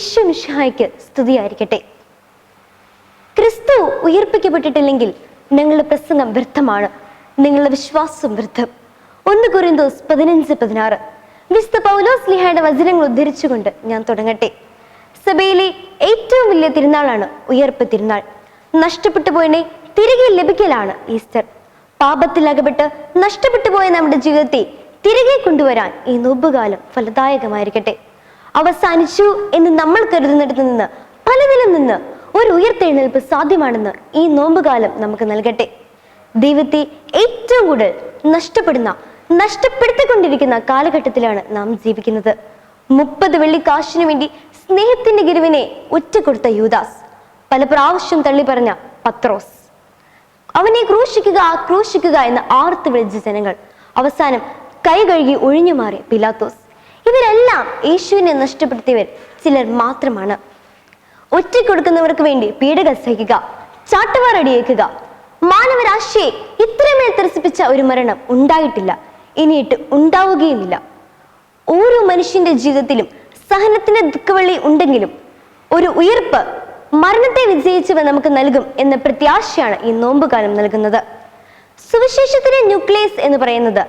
ഈശോ മിശിഹായ്ക്ക് സ്തുതിയായിരിക്കട്ടെ. ക്രിസ്തു ഉയർപ്പിക്കപ്പെട്ടിട്ടില്ലെങ്കിൽ ഞങ്ങളുടെ പ്രസംഗം വ്യർത്ഥമാണ്. നിങ്ങളുടെ വിശ്വാസം വ്യർത്ഥം. ഒന്ന് കുറിന്തോസ് പതിനഞ്ച് പതിനാറ്. വിശുദ്ധ പൗലോസ് ലിഹയുടെ വചനങ്ങൾ ഉദ്ധരിച്ചുകൊണ്ട് ഞാൻ തുടങ്ങട്ടെ. സഭയിലെ ഏറ്റവും വലിയ തിരുനാളാണ് ഉയർപ്പ് തിരുനാൾ. നഷ്ടപ്പെട്ടു പോയതിനെ തിരികെ ലഭിക്കലാണ് ഈസ്റ്റർ. പാപത്തിൽ അകപ്പെട്ട് നഷ്ടപ്പെട്ടു പോയ നമ്മുടെ ജീവിതത്തെ തിരികെ കൊണ്ടുവരാൻ ഈ നോമ്പുകാലം ഫലദായകമായിരിക്കട്ടെ. അവസാനിച്ചു എന്ന് നമ്മൾ കരുതുന്നിടത്ത് നിന്ന് പലതിലും നിന്ന് ഒരു ഉയർത്തെഴുന്നേൽപ്പ് സാധ്യമാണെന്ന് ഈ നോമ്പുകാലം നമുക്ക് നൽകട്ടെ. ദൈവത്തെ ഏറ്റവും കൂടുതൽ നഷ്ടപ്പെടുന്ന നഷ്ടപ്പെടുത്തിക്കൊണ്ടിരിക്കുന്ന കാലഘട്ടത്തിലാണ് നാം ജീവിക്കുന്നത്. മുപ്പത് വെള്ളി കാശിനു വേണ്ടി സ്നേഹത്തിന്റെ ഗിരുവിനെ ഒറ്റക്കൊടുത്ത യൂദാസ് പല പ്രാവശ്യം തള്ളി പറഞ്ഞ പത്രോസ്. അവനെ ക്രൂശിക്കുക ക്രൂശിക്കുക എന്ന് ആർത്ത് വിളിച്ച ജനങ്ങൾ അവസാനം കൈ കഴുകി ഒഴിഞ്ഞു മാറി പിലാത്തോസ്. ഇവരെല്ലാം യേശുവിനെ നഷ്ടപ്പെടുത്തിയവർ ചിലർ മാത്രമാണ്. ഒറ്റക്കൊടുക്കുന്നവർക്ക് വേണ്ടി പീഡകൾ സഹിക്കുക ചാട്ടുവാർ അടിയേക്കുക മാനവരാശിയെ ഇത്രമേൽ ത്രസിപ്പിച്ച ഒരു മരണം ഉണ്ടായിട്ടില്ല ഇനിയിട്ട് ഉണ്ടാവുകയുമില്ല. ഓരോ മനുഷ്യന്റെ ജീവിതത്തിലും സഹനത്തിന്റെ ദുഃഖവെള്ളി ഉണ്ടെങ്കിലും ഒരു ഉയർപ്പ് മരണത്തെ വിജയിച്ചവ നമുക്ക് നൽകും എന്ന പ്രത്യാശയാണ് ഈ നോമ്പുകാലം നൽകുന്നത്. സുവിശേഷത്തിന്റെ ന്യൂക്ലിയസ് എന്ന് പറയുന്നത്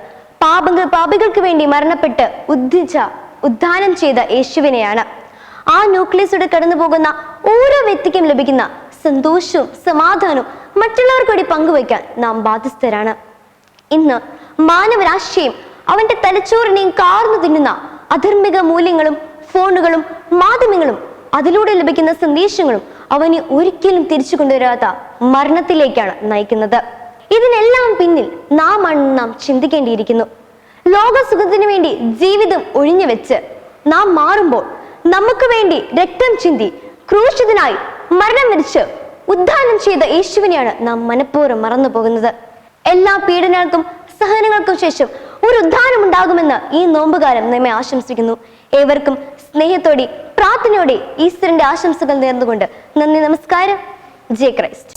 പാപങ്ങൾ പാപികൾക്ക് വേണ്ടി മരണപ്പെട്ട് ഉദ്ധിച്ച ഉദ്ധാനം ചെയ്ത യേശുവിനെയാണ്. ആ ന്യൂക്ലിയസിലൂടെ കടന്നു പോകുന്ന ഓരോ വ്യക്തിക്കും ലഭിക്കുന്ന സന്തോഷവും സമാധാനവും മറ്റുള്ളവർക്ക് കൂടി പങ്കുവയ്ക്കാൻ നാം ബാധ്യസ്ഥരാണ്. ഇന്ന് മാനവരാശിയും അവന്റെ തലച്ചോറിനെയും കാർന്നു തിന്നുന്ന അധർമ്മിക മൂല്യങ്ങളും ഫോണുകളും മാധ്യമങ്ങളും അതിലൂടെ ലഭിക്കുന്ന സന്ദേശങ്ങളും അവനെ ഒരിക്കലും തിരിച്ചു കൊണ്ടുവരാത്ത മരണത്തിലേക്കാണ് നയിക്കുന്നത്. ഇതിനെല്ലാം പിന്നിൽ നാം ആണ് നാം ചിന്തിക്കേണ്ടിയിരിക്കുന്നു. ലോകസുഖത്തിനു വേണ്ടി ജീവിതം ഒഴിഞ്ഞു വെച്ച് നാം മാറുമ്പോൾ നമുക്ക് വേണ്ടി രക്തം ചിന്തി ക്രൂശിതനായി മരണം വരിച്ച് ഉദ്ധാനം ചെയ്ത യേശുവിനെയാണ് നാം മനഃപൂർവം മറന്നു പോകുന്നത് എല്ലാ പീഡനങ്ങൾക്കും സഹനങ്ങൾക്കും ശേഷം ഒരു ഉദ്ധാനം ഉണ്ടാകുമെന്ന് ഈ നോമ്പുകാലം നമ്മെ ആശംസിക്കുന്നു. ഏവർക്കും സ്നേഹത്തോടെ പ്രാർത്ഥനയോടെ ഈശ്വരന്റെ ആശംസകൾ നേർന്നുകൊണ്ട് നന്ദി നമസ്കാരം. ജയ ക്രൈസ്റ്റ്.